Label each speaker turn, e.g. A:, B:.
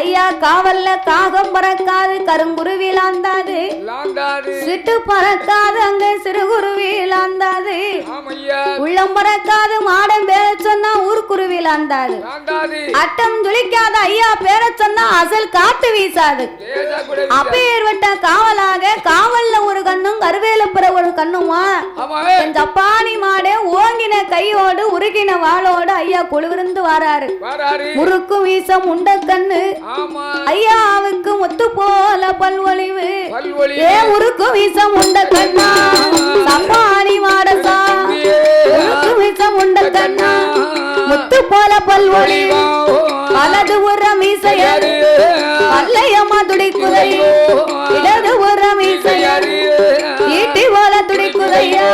A: ஐயா காவல்ல காகம் பறக்காது கருங்குருவி லாந்தாது. சிட்டு பறக்காது அங்க சிறுகுருவி லாந்தாது. உள்ளம் பறக்காது மாடம் பேர சொன்னா ஊர்க்குருவி லாந்தாது. அட்டம் துளிக்காத ஐயா பேர சொன்னா அசல் காத்து வீசாது. வட்ட காவலாக காவல்ல ஒரு கண்ணும் கருவேலப்புற ஒரு கண்ணுமா? ஜப்பானி மாடே ஓங்கின கையோடு உருகின வாளோடு ஐயா குழுவிருந்து வாராரு.
B: வாராரு.
A: முறுக்கு வீசம் உண்ட கண்ணு ஐயாவுக்கு முத்து போல பல்வழிவு.
B: பல்வழி
A: ஏ உருக்கு வீசம் உண்ட கண்ணா சப்பானி மாடசா உருக்கு வீசம் உண்ட கண்ணா முத்து போல பல்வழிவு. வலது உற மீசையர் பல்லையம்மா துடிக்குதை இடது உற மீசையர் ஈட்டி போல துடிக்குதையா.